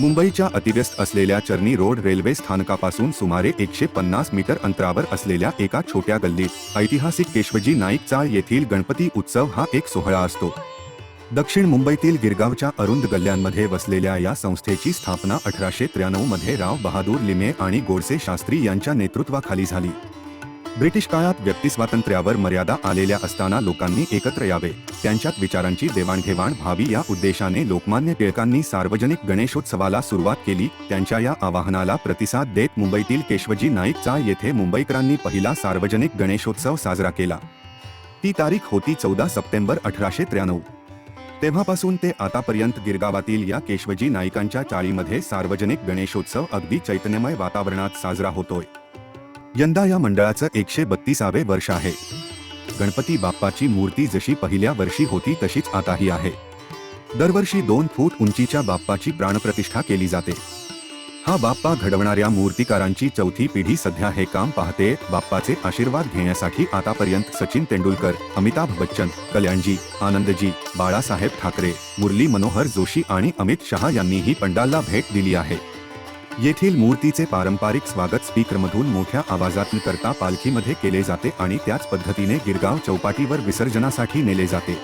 मुंबईच्या अतिव्यस्त असलेल्या Charni road railway स्थानकापासून सुमारे एकशे पन्नास मीटर अंतरावर असलेल्या एका छोट्या गल्लीत ऐतिहासिक केशवजी नाईक चाळ येथील गणपती उत्सव हा एक सोहळा असतो. दक्षिण मुंबईतील गिरगावच्या अरुंद गल्ल्यांमध्ये वसलेल्या या संस्थेची स्थापना अठराशे त्र्याण्णवमध्ये राव बहादूर लिमे आणि गोडसे शास्त्री यांच्या नेतृत्वाखाली झाली. ब्रिटिश काळात व्यक्तिस्वातंत्र्यावर मर्यादा आलेल्या असताना लोकांनी एकत्र यावे. त्यांच्यात विचारांची देवाणघेवाण व्हावी या उद्देशाने लोकमान्य टिळकांनी सार्वजनिक गणेशोत्सवाला सुरुवात केली. त्यांच्या या आवाहनाला प्रतिसाद देत मुंबईतील केशवजी नाईकचा येथे मुंबईकरांनी पहिला सार्वजनिक गणेशोत्सव साजरा केला. ती तारीख होती चौदा सप्टेंबर अठराशे त्र्याण्णव. तेव्हापासून ते आतापर्यंत गिरगावातील या केशवजी नाईकांच्या चाळीमध्ये सार्वजनिक गणेशोत्सव अगदी चैतन्यमय वातावरणात साजरा होतोय. यंदा या मंडळाचं एकशे बत्तीसावे वर्ष आहे. गणपती बाप्पाची मूर्ती जशी पहिल्या वर्षी होती तशीच आताही आहे. दरवर्षी दोन फूट उंचीच्या बाप्पाची प्राणप्रतिष्ठा केली जाते. हा बाप्पा घडवणाऱ्या मूर्तिकारांची चौथी पिढी सध्या हे काम पाहते. बाप्पाचे आशीर्वाद घेण्यासाठी आतापर्यंत सचिन तेंडुलकर अमिताभ बच्चन कल्याणजी आनंदजी बाळासाहेब ठाकरे मुरली मनोहर जोशी आणि अमित शहा यांनीही पंडालला भेट दिली आहे. येथील मूर्तीचे पारंपरिक स्वागत स्पीकरमधून मोठ्या आवाजात करता पालखीमध्ये केले जाते आणि त्याच पद्धतीने गिरगाव चौपाटीवर विसर्जनासाठी नेले जाते.